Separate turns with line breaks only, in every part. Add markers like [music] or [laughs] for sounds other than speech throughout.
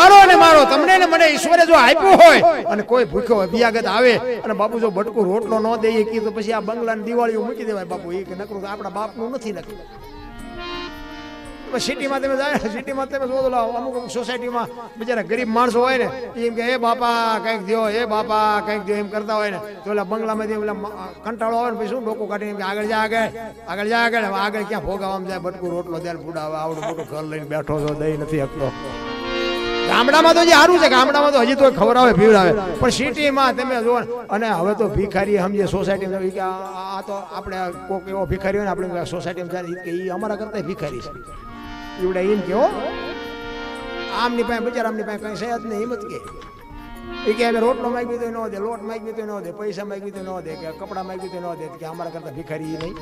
તમારો અને મારો. તમને ને મને ઈશ્વરે જો આપ્યું હોય અને કોઈ ભૂખ્યો અભિયાગત આવે અને બાપુ જો બટકું રોટલો ન દઈએ કે તો પછી આ બંગલાની દિવાળીઓ મૂકી દેવાય બાપુ. એ કે નકરું આપણા બાપનું નથી નકરું સિટીમાં તમે જાય સિટીમાં તમે જોવો લાવો, અમુક અમુક સોસાયટીમાં બિચારા ગરીબ માણસો હોય ને એમ કે એ બાપા કંઈક દો એ બાપા કંઈક દો એમ કરતા હોય ને તો ઓલા બંગલામાંથી ઓલા કંટાળો આવે ને પછી શું ડોકો કાઢીને કે આગળ જા આગળ આગળ જા આગળ. આગળ ક્યાં ભોગાવામાં જાય બટકું રોટલો દે ને ફૂડા આવડું મોટું ઘર લઈને બેઠો છો દઈ નથી શકતો ગામડામાં તો જે સારું છે, ગામડામાં તો હજી તો ખવડાવે પીવડાવે પણ સિટીમાં તમે જુઓ અને હવે તો ભિખારી સમજે સોસાયટીમાં કે આ તો આપણે કોઈક એવો ભિખારી હોય ને, આપણે સોસાયટીમાં જાય કે એ અમારા કરતા ભિખારી છે. એવડે એમ કેવો? આમની પાસે બચારા આમની પાસે કઈ છે જ નહીં હિંમત કે. એ કે અમે રોટલો માંગી તો ન દે, લોટ માંગી તો ન દે, પૈસા માગી તો ન દે, કે કપડા માંગી તો ન દે, કે અમારા કરતા ભિખારી નહીં.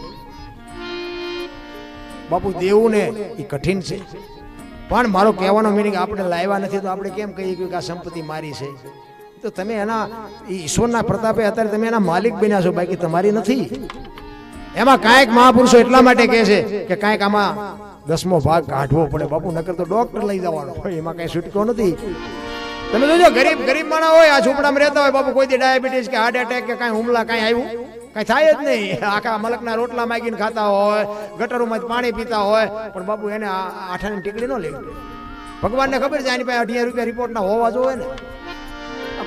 બાપુ દેવું ને એ કઠિન છે. પણ મારો કહેવાનો મિનિંગ આપણે લાવ્યા નથી, તો આપણે કેમ કહીએ કે આ સંપત્તિ મારી છે? તો તમે એના ઈશ્વરના પ્રતાપે અત્યારે તમે એના માલિક બન્યા છો, બાકી તમારી નથી. એમાં કાંઈક મહાપુરુષો એટલા માટે કહે છે કે કાંઈક આમાં દસમો ભાગ કાઢવો પડે, બાપુ, નકર તો ડોક્ટર લઈ જવાનો એમાં કઈ છૂટકો નથી. તમે જોજો, ગરીબ ગરીબ માણસ હોય, આ ઝૂંપડામાં રહેતા હોય, બાપુ, કોઈ દી ડાયાબિટીસ કે હાર્ટ એટેક કે કાંઈ હુમલા, કાંઈ આવ્યું? કાંઈ થાય જ નહીં. આખા મલકના રોટલા માગીને ખાતા હોય, ગટરોમાં પાણી પીતા હોય, પણ બાપુ એને આઠાની ટીકડી ન લેવી ભગવાનને ખબર છે આની પાસે અઢીસો રૂપિયા રિપોર્ટના હોવા જોઈએ ને?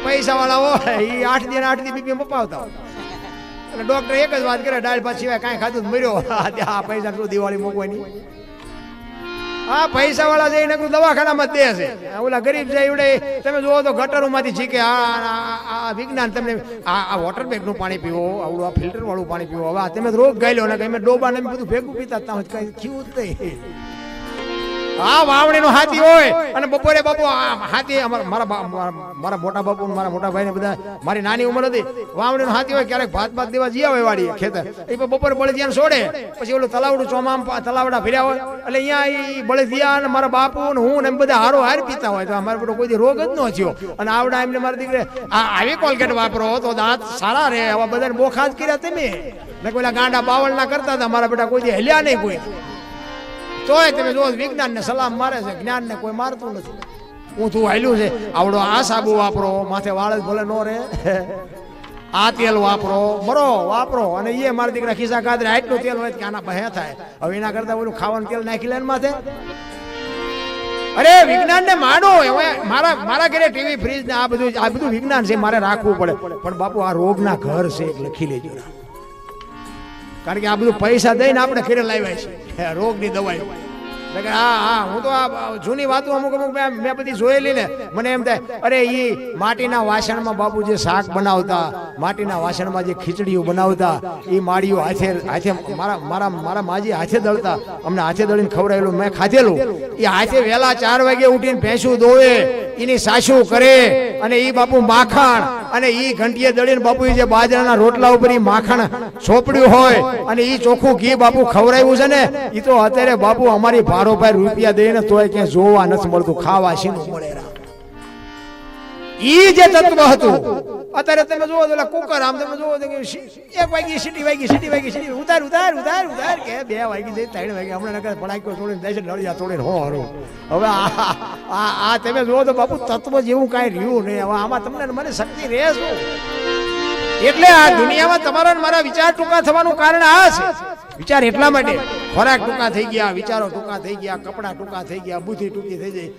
પૈસા વાળા હોય એ આઠ દિન આઠ દી બીપી મપાવતા હોય. અને ડોક્ટર એક જ વાત કરે ડાળ ભાત સિવાય કાંઈ ખાધું મર્યો. આ પૈસા શું દિવાળી મૂકવાની? આ પૈસા વાળા છે, એને દવાખાનામાં દે છે ઓલા ગરીબ છે, એવડે તમે જુઓ તો ગટરોમાંથી છીકે આ, આ- વિજ્ઞાન તમને, આ આ વોટર બેગનું પાણી પીવો, આવડું આ ફિલ્ટર વાળું પાણી પીવો. હવે આ તમે રોગ ગાયલો ને તમે ડોબા ને બધું ભેગું પીતા ત્યાં કઈ થયું જ નહીં. હા વાવણી નું હાથી હોય. અને બપોરે બાપુ હાથી મારા મારા મોટા બાપુ મારા મોટા ભાઈ ને બધા, મારી નાની ઉંમર હતી. વાવણી નું હાથી હોય, ક્યારેક ભાત ભાત દેવા જઈ આવે વાડી ખેતર. એ બપોરે બળદિયાને છોડે પછી ઓલું તલાવડું ચોમામ તલાવડા ફેર્યા હોય. એટલે અહીંયા એ બળદિયા ને મારા બાપુ ને હું ને એમ બધા હારો હાર પીતા હોય. તો અમારે બધો કોઈ રોગ જ ન થયો. અને આવડા એમને મારા દીકરે, આ આવી કોલગેટ વાપરો, તો દાંત સારા રહે. આવા બધાને બોખા જ કર્યા તમે. ને કોઈલા ગાંડા બાવળ ના કરતા હતા. મારા બેટા કોઈ હલ્યા નહીં કોઈ. તોય તમે જો વિજ્ઞાન ને સલામ મારે છે જ્ઞાન ને કોઈ મારતું નથી. હું તું હાલ્યું છે, આવડો આ સાબુ વાપરો, માથે વાળ જ ભલે નો રે આ તેલ વાપરો બરો વાપરો, અને એ મારા દીકરા ખિસ્સા કાદરે આટલું તેલ હોય કે આના બહે થાય. હવે એના કરતા ઓલું ખાવાનું તેલ નાખી લે માથે. અરે વિજ્ઞાન ને માનો મારા મારા ઘરે ટીવી ફ્રીજ ને આ બધું આ બધું વિજ્ઞાન છે, મારે રાખવું પડે. પણ બાપુ, આ રોગના ઘર છે, લખી લેજો. કારણ કે આ બધું પૈસા દઈને આપણે ઘરે લાવ્યા છે રોગની દવાઈ. હા હા, હું તો આ જૂની વાતો અમુક અમુક મેં બધી જોયેલી ને. મને એમ થાય, અરે એ માટીના વાસણમાં બાપુ જે શાક બનાવતા, માટીના વાસણમાં જે ખીચડીઓ બનાવતા એ માળીઓ હાથે હાથે મારા મારા મારા માજી હાથે દળતા, અમને હાથે દળીને ખવડાવેલું, મેં ખાધેલું. એ હાથે વહેલા ચાર વાગે ઉઠીને ભેંસું દોવે એની સાસુ કરે અને એ બાપુ માખણ અને એ ઘંટીએ દળીને બાપુ જે બાજરાના રોટલા ઉપર ઈ માખણ ચોપડ્યું હોય અને એ ચોખ્ખું ઘી બાપુ ખવડાવ્યું છે ને એ તો અત્યારે બાપુ અમારી ભારો ભાઈ રૂપિયા દઈને તોય ક્યાંય જોવા નથી મળતું, ખાવા શીનું મળે. ઈ જે તત્વ હતું અત્યારે તમે જોવો તો કુકર આમ તમે જોવો કે એક વાગી સીટી વાગી સીટી વાગી સીટી ઉતાર ઉતાર ઉતાર ઉતાર કે બે વાગી જાય ત્રણ વાગી હમણાં નકર પડાક્યો છોડીને જાય નળિયા છોડીને હો હરો. હવે આ આ તમે જોવો તો બાપુ તત્વ જેવું કાંઈ રહ્યું નહીં. હવે આમાં તમને મને શક્તિ રહે શું? એટલે આ દુનિયામાં તમારા મારા વિચાર ટૂંકા થવાનું કારણ આ છે. વિચાર એટલા માટે ખોરાક ટૂંકા થઈ ગયા, વિચારો ટૂંકા થઈ ગયા, કપડા ટૂંકા થઈ ગયા, બુદ્ધિ ટૂંકી થઈ જાય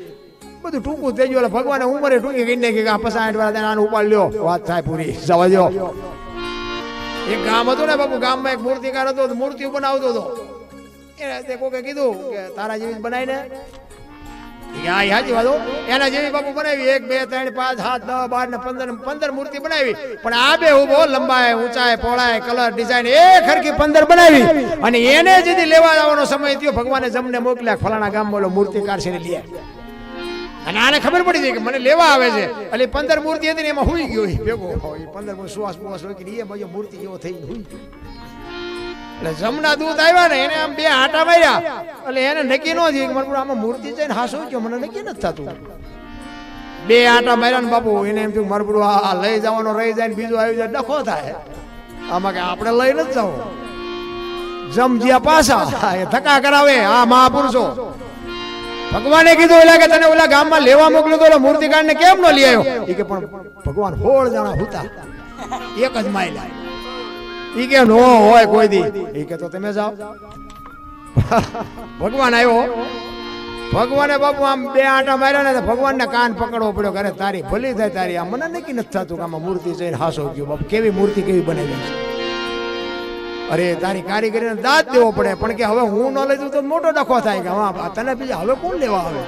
બધું ટૂંકું થઈ ગયું. ભગવાને ઉંમરે ટૂંકી કરી કે આ પસાઠ વાળા તેને ઉપાડ લ્યો. વાત થાય પૂરી. જવા એક ગામ હતું ને બાપુ, ગામમાં એક મૂર્તિકાર હતો મૂર્તિ બનાવતો હતો. એને કોકે કીધું કે તારા જેવી બનાવીને એના જેવી બાપુ બનાવી. એક, બે, ત્રણ, પાંચ, સાત, નવ, બાર ને પંદર પંદર મૂર્તિ બનાવી. પણ આ બે ઊભો લંબાઈ ઊંચાઈ પહોળાઈ કલર, ડિઝાઇન, એક ખરખી પંદર બનાવી. અને એને જેથી લેવા જવાનો સમય થયો, ભગવાને જમને મોકલ્યા ફલાણા ગામ બોલો મૂર્તિકાર છે લઈ. અને આને ખબર પડી જાય કે મને લેવા આવે છે. એટલે પંદર મૂર્તિ હતી ને એમાં હુઈ ગયો ભેગો. પંદર સુવાસ બુવાસ હોય કે એ બાજુ મૂર્તિ એવો થઈ હુઈ ગયો. એટલે જમના દૂત આવ્યા ને એને આમ બે આટા માર્યા. એટલે એને નક્કી ન થયું કે મને આમાં મૂર્તિ છે ને હાસું કે મને નક્કી નથી થતું. બે આટા માર્યા ને બાપુ એને એમ થયું મારું આ લઈ જવાનો રહી જાય ને બીજું આવી જાય ડખો થાય. આમાં કે આપણે લઈ નથી જવું. જમ જ્યાં પાછા એ ધક્કા કરાવે આ મહાપુરુષો. ભગવાને કીધું ઓલા કે તને ઓલા ગામમાં લેવા મોકલ્યો તો મૂર્તિકાર ને કેમ ન લઈ આવ્યો? એ કે પણ ભગવાન હોળ જણા હોતા. એક જ માઇલ ઈ કે નો હોય કોઈ દી. ઈ કે તો તમે જાઓ. [laughs] ભગવાન આવ્યો. ભગવાને બાપુ આમ બે આંટા માર્યા ને તો ભગવાનને કાન પકડવો પડ્યો કરે તારી ભલી થાય તારી. આ મને નક્કી નથી થતું કે આમાં મૂર્તિ જઈને હાસો ગયો. બાપુ કેવી મૂર્તિ કેવી બનાવી છે. અરે, તારી કારીગરીને દાંત દેવો પડે. પણ કે હવે હું ન લઈ તો મોટો ડખો થાય કે તને બીજા હવે કોણ લેવા આવે?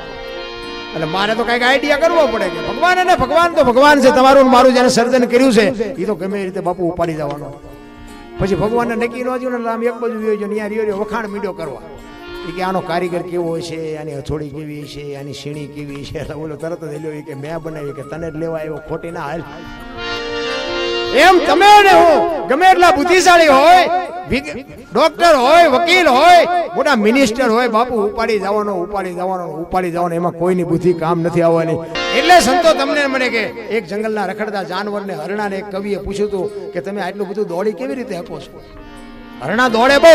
એટલે મારે તો કંઈક આઈડિયા કરવો પડે કે ભગવાન અને ભગવાન તો ભગવાન છે, તમારું મારું જેને સર્જન કર્યું છે એ તો ગમે રીતે બાપુ ઉપાડી જવાનો. પછી ભગવાનને નક્કી ન થયું ને આમ એક બાજુ છે ને રિયો રહ્યો વખાણ મીડો કરવા. કે આનો કારીગર કેવો છે, આની હથોડી કેવી છે, આની સીણી કેવી છે, એટલે બોલો તરત જ લેવો કે મેં બનાવી કે તને જ લેવા આવ્યો, ખોટી ના હાલ. એમ તમે ને હું, ગમે એટલા બુદ્ધિશાળી હોય ડોક્ટર હોય, વકીલ હોય, મોટા મિનિસ્ટર હોય, બાપુ ઉપાડી જવાનો ઉપાડી જવાનો ઉપાડી જવાનો, એમાં કોઈની બુદ્ધિ કામ નથી આવવાની. એટલે સંતો તમને મને કે, એક જંગલના રખડતા જાનવરને હરણાને એક કવિએ પૂછ્યું હતું કે, તમે આટલું બધું દોડી કેવી રીતે આપો છો? હરણા દોડે બહુ.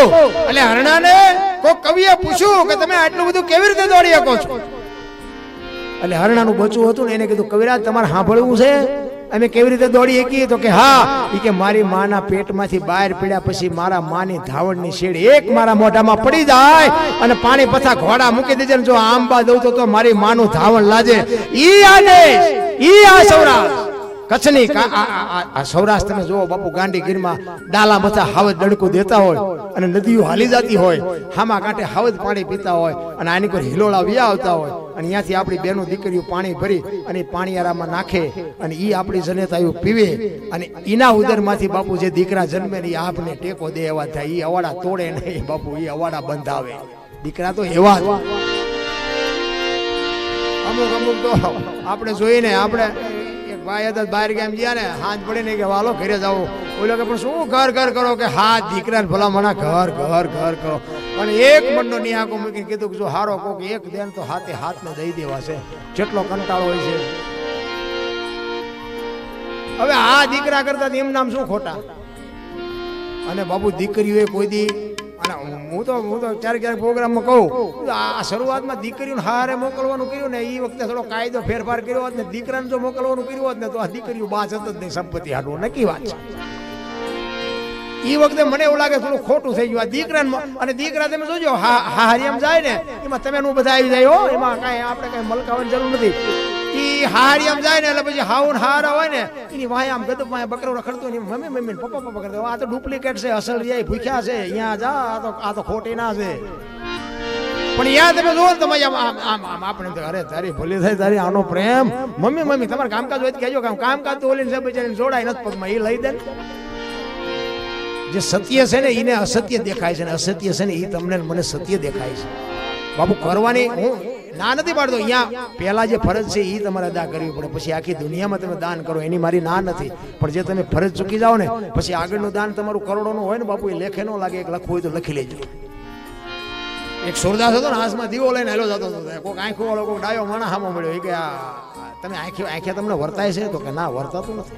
એટલે હરણાને કોઈ કવિએ પૂછ્યું કે, તમે આટલું બધું કેવી રીતે દોડી શકો છો? એટલે હરણાનું બચવું હતું ને એને કીધું, કવિરાજ, તમારે સાંભળવું છે? અમે કેવી રીતે દોડી શકીએ તો કે હા એ કે મારી માના પેટમાંથી બહાર પડ્યા પછી મારા માની ધાવણની શેડ એક મારા મોઢામાં પડી જાય અને પાણી પથા ઘોડા મૂકી દેજે જો આંબા દઉં તો મારી માનું ધાવણ લાજે. ઈ આદેશ, ઈ આ સૌરાષ્ટ્ર. કચ્છની કા- આ- આ- આ- આ સૌરાષ્ટ્ર તમે જુઓ બાપુ ગાંધીગીરમાં ડાલા મથા હાવજ દડકું દેતા હોય અને નદીઓ હાલી જતી હોય હામા કાંઠે હાવજ પાણી પીતા હોય અને આની પર હિલોળા વ્યા આવતા હોય. અને અહીંયાથી આપણી બેનો દીકરીઓ પાણી ભરી અને પાણીયારામાં નાખે અને એ આપણી જનેતાઓ પીવે અને એના ઉદરમાંથી બાપુ જે દીકરા જન્મે ને આપને ટેકો દે એવા થાય. એ અવાડા તોડે નહીં બાપુ એ અવાડા બંધાવે. દીકરા તો એવા જ. અમુક અમુક તો આપણે જોઈને આપણે ભાઈ હતા, બહાર ગામ ગયા ને, હાથ પડી ને કે વાલો, ઘરે જાઓ. ઓલો કે, પણ શું ઘર ઘર કરો? કે, હા દીકરા ભલા મના ઘર ઘર ઘર કરો. પણ એક મનનો નિહાકો મૂકીને કીધું કે, જો હારો કોક એક દેન તો હાથે હાથને દઈ દેવા છે. જેટલો કંટાળો હોય છે. હવે આ દીકરા કરતા એમ નામ શું ખોટા? અને બાબુ દીકરીઓએ કોઈ દી અને હું તો હું તો ક્યારેક ક્યારેક પ્રોગ્રામમાં કહું, આ શરૂઆતમાં દીકરીઓને હારે મોકલવાનું કર્યું ને એ વખતે થોડો કાયદો ફેરફાર કર્યો હોત ને, દીકરાને જો મોકલવાનું કર્યું હોત ને, તો આ દીકરીઓ બાજ જ નહીં, સંપત્તિ હાટવું નક્કી વાત છે. એ વખતે મને એવું લાગે થોડું ખોટું થઈ ગયું. આ દીકરાને અને દીકરા તમે જોજો, હા હા હરિયમ જાય ને, એમાં તમે બધા આવી જાય હો, એમાં કાંઈ આપણે કાંઈ મલકાવાની જરૂર નથી. ઈ હારિયમ જાય ને એટલે પછી હાઉન હારા ને, એની વાય આમ મમ્મી મમ્મી પપ્પા આ ડુપ્લિકેટ છે, અસલ આ તો ખોટી આમ આમ આમ આમ અરે તારી ભલી થાય, તારી આનો પ્રેમ. મમ્મી મમ્મી, તમારે કામકાજ હોય તો કહેજો કામ કામકાજ તો ઓલીને જોડાય નથી પગમાં એ લઈ દે જે સત્ય છે ને એને અસત્ય દેખાય છે ને, અસત્ય છે ને એ તમને મને સત્ય દેખાય છે. બાપુ, કરવાની હું ના નથી પાડતો, અહીંયા પહેલા જે ફરજ છે એ તમારે અદા કરવી પડે. પછી આખી દુનિયામાં તમે દાન કરો, એની મારી ના નથી. પણ જે તમે ફરજ ચૂકી જાઓ ને, પછી આગળનું દાન તમારું કરોડોનું હોય ને બાપુ, એ લેખે ન લાગે, એક લખવું હોય તો લખી લેજો. એક સુરદાસ હતો ને, હાથમાં દીવો લઈને હેલો જતો હતો. કોઈક આંખો વાળો કોઈક ડાયો માણા હામો મળ્યો. એ કે, આ, તમે આંખે આંખે તમને વર્તાય છે? તો કે, ના, વર્તાતું નથી.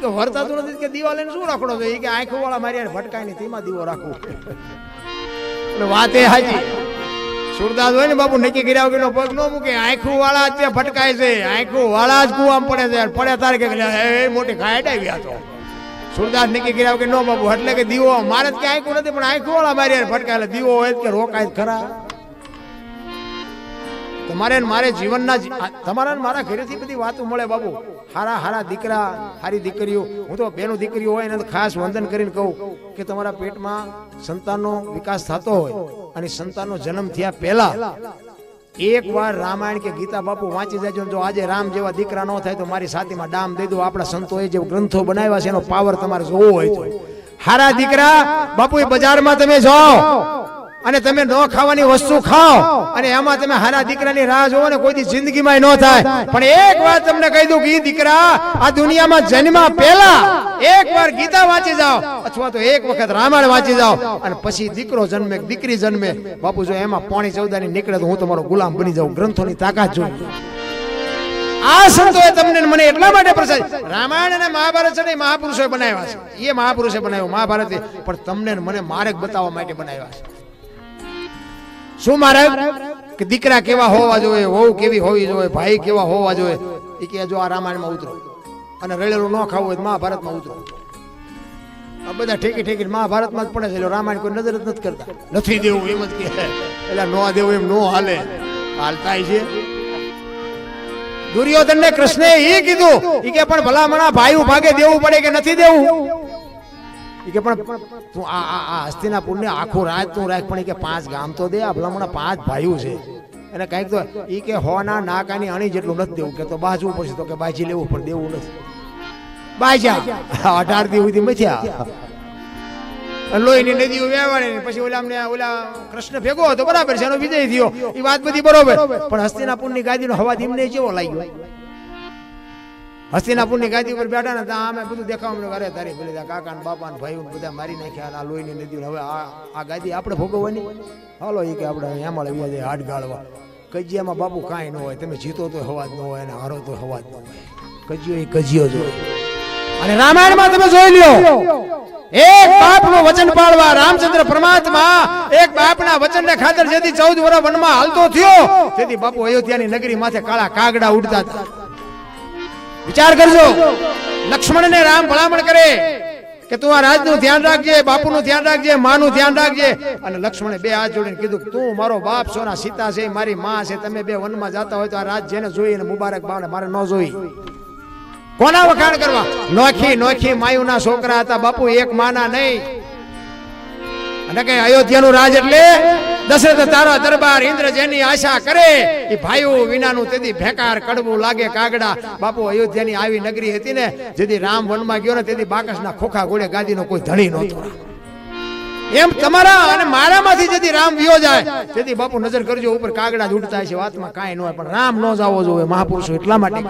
કે, વર્તાતું નથી? કે, દીવા લઈને શું રાખડો છો? એ કે આંખો વાળા મારી ભટકાય નહીં, તેમાં દીવો રાખવું. એટલે વાત એ હાજી સુરદાસ હોય ને બાપુ, નક્કી કર્યા વગરનો પગ ન મૂકે. આંખું વાળા જ ફટકાય છે. આંખું વાળા જ કુવામાં પડે છે. પડે તારે કે એ મોટી આવી આ તો સુરદાસ નક્કી કર્યા વગર ન બાપુ, એટલે કે દીવો, મારે જ કે આંખું નથી, પણ આંખું વાળા મારી ભટકાય એટલે દીવો હોય કે રોકાય ખરા. તમારે મારે જીવનના તમારા મારા ઘરેથી બધી વાતો મળે બાબુ હારા હારા દીકરા, હારી દીકરીઓ. હું તો બેનું દીકરીઓ હોય એને ખાસ વંદન કરીને કહું કે તમારા પેટમાં સંતાનનો વિકાસ થતો હોય. અને સંતાનનો જન્મ થયા પહેલા. એક વાર રામાયણ કે ગીતા બાપુ વાંચી જાજો જો આજે રામ જેવા દીકરા ન થાય તો મારી સાથીમાં ડામ દઈ દો. આપણા સંતોએ જે ગ્રંથો બનાવ્યા છે એનો પાવર તમારે જોવો હોય તો. હારા દીકરા બાપુ એ બજારમાં તમે જાઓ. અને તમે ન ખાવાની વસ્તુ ખાઓ. અને એમાં તમે હારા દીકરાની રાહ જોવો ને કોઈ જિંદગીમાં ન થાય. પણ એક વાત તમને કહી દઉં કે દીકરા આ દુનિયામાં જન્મા પહેલા એક વાર ગીતા વાંચી જાઓ અથવા તો એક વખત રામાયણ વાંચી જાઓ અને પછી દીકરો જન્મે દીકરી જન્મે. બાપુ, જો એમાં પાણી ચૌદાની નીકળે તો હું તમારો ગુલામ બની જાઉં. ગ્રંથોની તાકાત જોઈ આ સંતોએ તમને મને એટલા માટે પ્રસાદ રામાયણ અને મહાભારત છે ને મહાપુરુષોએ બનાવ્યા છે. એ મહાપુરુષે બનાવ્યો, મહાભારત. પણ તમને મને માર્ગ બતાવવા માટે બનાવ્યા છે. શું માર્ગ કે દીકરા કેવા હોવા જોઈએ, વહુ કેવી હોવી જોઈએ, ભાઈ કેવા હોવા જોઈએ? એ કે જો આ રામાયણમાં ઉતરો. અને રળેલું ન ખાવું હોય મહાભારતમાં ઉતરો. આ બધા ઠેકી ઠેકી મહાભારતમાં જ પડે છે રામાયણ કોઈ નજર જ નથી કરતા. નથી દેવું, એમ જ કે એટલે ન દેવું એમ નો હાલે. હાલતા છે. દુર્યોધન ને કૃષ્ણે એ કીધું કે પણ ભલામણા ભાઈ ભાગે દેવું પડે કે નથી દેવું? કે પણ તું આ આ આ હસ્તિનાપુર ને આખું રાત તું રાખ, પણ કે પાંચ ગામ તો દે, આ ભલામણા પાંચ ભાઈઓ છે. અને કંઈક તો એ કે હોના નાકાની અણી જેટલું નથી દેવું, કે તો બાજવું પડશે, તો કે બાજી લેવું, પણ દેવું નથી. બાજા અઢાર દી સુધી મથ્યા લોહીની નદીઓ વહેવાણી પછી ઓલા અમને ઓલા કૃષ્ણ ભેગો હતો, બરાબર છે એનો વિજય થયો એ વાત બધી બરોબર. પણ હસ્તિનાપુરની ગાદીનો હવા ધીમને જેવો લાગ્યો. હસ્તિનાપુરની ગાદી ઉપર બેઠા ને ત્યાં અમે બધું દેખાવા મળ્યું. અરે તારી ભલે કાકા ને બાપા ને ભાઈઓ બધા મારી નાખ્યા આ લોહીની નદી હવે આ આ ગાદી આપણે ભોગવવાની? હાલો, એ કે આપણે એમાં લઈ જાય હાડ ગાળવા કજિયામાં બાપુ કાંઈ ન હોય. તમે જીતો તો હવા જ ન હોય અને હારો તો હવા જ ન હોય. કજિયો એ કજિયો જ અને અને રામાયણમાં તમે જોઈ લ્યો, એક બાપનું વચન પાળવા રામચંદ્ર પરમાત્મા એક બાપના વચનને ખાતર જેથી ચૌદ વર્ષ વનમાં હાલતો થયો. તેથી બાપુ અયોધ્યાની નગરી માથે કાળા કાગડા ઉડતા હતા. વિચાર કરજો. લક્ષ્મણને રામ ભલામણ કરે કે તું આ રાજનું ધ્યાન રાખજે, બાપુનું ધ્યાન રાખજે, માનું ધ્યાન રાખજે. અને લક્ષ્મણે બે હાથ જોડીને કીધું તું મારો બાપ છો ને સીતા છે, મારી માં છે, તમે બે વનમાં જતા હોય તો આ રાજ જેને જોઈ અને મુબારક બાવને મારે ન જોઈ. કોના વખાણ કરવા? નોખી નોખી માયુના છોકરા હતા, બાપુ એક માના નહીં. અને કઈ અયોધ્યાનું રાજ એટલે દશરથ તારા દરબાર ઇન્દ્ર જેની આશા કરે એ ભાઈઓ વિનાનું તેથી ભેકાર કડવું લાગે કાગડા બાપુ, અયોધ્યાની આવી નગરી હતી ને, જેથી રામ વનમાં ગયો ને, તેથી બાકસના ખોખા ગોળે ગાદીનો કોઈ ધણી નહોતો એમ તમારા અને મારામાંથી જેથી રામ વિયો જાય, તેથી બાપુ નજર કરજો, ઉપર કાગડા જ ઉડતા છે વાતમાં કાંઈ ન હોય, પણ રામ ન જાવો જોઈએ મહાપુરુષો એટલા માટે.